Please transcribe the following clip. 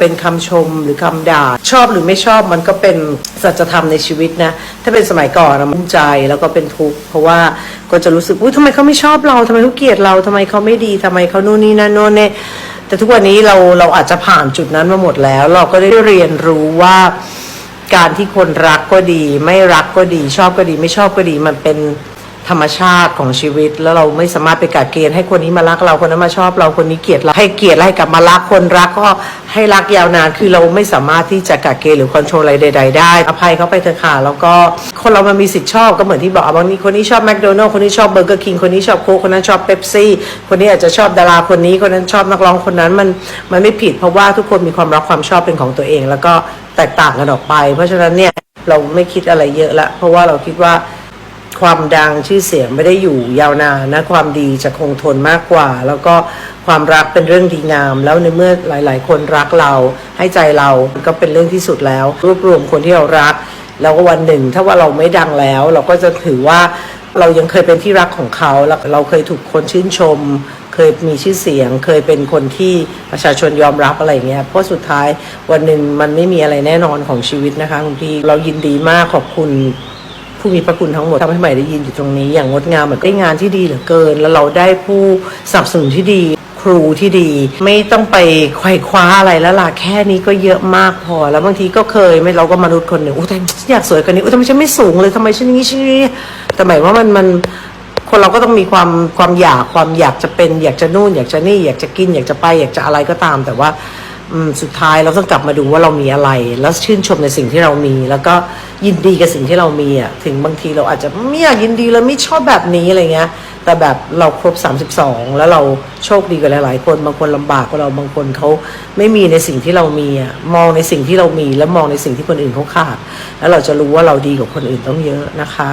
เป็นคำชมหรือคำด่า ชอบหรือไม่ชอบมันก็เป็นสัจธรรมในชีวิตนะ ถ้าเป็นสมัยก่อนมันใจแล้วก็เป็นทุกข์เพราะว่าก็จะรู้สึกอุ้ยทำไมเขาไม่ชอบเราทำไมเขาเกลียดเราทำไมเขาไม่ดีทำไมเขานู่นนี่นั่นโน่นเนี่ยแต่ทุกวันนี้เราเราอาจจะผ่านจุดนั้นมาหมดแล้ว เราก็ได้เรียนรู้ว่าการที่คนรักก็ดี ไม่รักก็ดี ชอบก็ดี ไม่ชอบก็ดีมันเป็น ธรรมชาติของชีวิต แล้วเราไม่สามารถไปกัดเกณฑ์ให้คนนี้มารักเราคนนั้นมาชอบเราคนนี้เกลียดเราให้เกลียดแล้วให้กลับมารักคนรักก็ให้รักยาวนานคือเราไม่สามารถที่จะกัดเกณฑ์หรือคอนโทรลอะไรใด ๆ ได้ อภัยเขาไปเถอะค่ะแล้วก็คนเรามันมีสิทธิ์ชอบก็เหมือนที่บอกบางทีคนนี้ชอบแมคโดนัลล์คนนี้ชอบเบอร์เกอร์คิงคนนี้ชอบโค้กคนนั้นชอบเป๊ปซี่คนนี้อาจจะชอบดาราคนนี้คนนั้นชอบนักร้องคนนั้นมันมันไม่ผิดเพราะว่าทุกคนมีความรักความชอบเป็นของตัวเอง แล้วก็แตกต่างกันออกไป เพราะฉะนั้นเนี่ยเราไม่คิดอะไรเยอะละเพราะว่าเราคิดว่า ความดังชื่อเสียงไม่ได้อยู่ยาวนานนะความดีจะคงทนมากกว่า แล้วก็ความรักเป็นเรื่องดีงาม แล้วในเมื่อหลาย ๆ คนรักเราให้ใจเราก็เป็นเรื่องที่สุดแล้ว รวบรวมคนที่เรารัก แล้วก็วันหนึ่ง ถ้าว่าเราไม่ดังแล้ว เราก็จะถือว่าเรายังเคยเป็นที่รักของเขาแล้วเราเคยถูกคนชื่นชม เคยมีชื่อเสียง เคยเป็นคนที่ประชาชนยอมรับอะไรเงี้ยเพราะสุดท้ายวันหนึ่งมันไม่มีอะไรแน่นอนของชีวิตนะคะคุณพี่เรายินดีมากขอบคุณ ผู้มีพระคุณทั้งหมดทำให้ใหม่ได้ยินอยู่ตรงนี้ อย่างงดงามเหมือนได้งานที่ดีเหลือเกิน แล้วเราได้ผู้สนับสนุนที่ดีครูที่ดีไม่ต้องไปไขว่คว้าอะไรแล้วล่ะแค่นี้ก็เยอะมากพอ แล้วบางทีก็เคยไม่เราก็มนุษย์คนหนึ่งอุ้ยแต่ฉันอยากสวยกว่านี้อุ้ยทำไมฉันไม่สูงเลยทำไมฉันอย่างนี้ฉันอย่างนี้แต่หมายว่ามันมันคนเราก็ต้องมีความความอยากความอยากจะเป็น อยากจะนู่น อยากจะนี่อยากจะกิน อยากจะไป อยากจะอะไรก็ตามแต่ว่า สุดท้ายเราต้องกลับมาดูว่าเรามีอะไร แล้วชื่นชมในสิ่งที่เรามี แล้วก็ยินดีกับสิ่งที่เรามีอะถึงบางทีเราอาจจะไม่อยากยินดีเลยไม่ชอบแบบนี้อะไรเงี้ย แต่แบบเราครบ 32 แล้วเราโชคดีกว่าหลาย ๆ คนบางคนลำบากกว่าเราบางคนเขาไม่มีในสิ่งที่เรามีอะมองในสิ่งที่เรามี แล้วมองในสิ่งที่คนอื่นเขาขาดแล้วเราจะรู้ว่าเราดีกว่าคนอื่นต้องเยอะนะคะ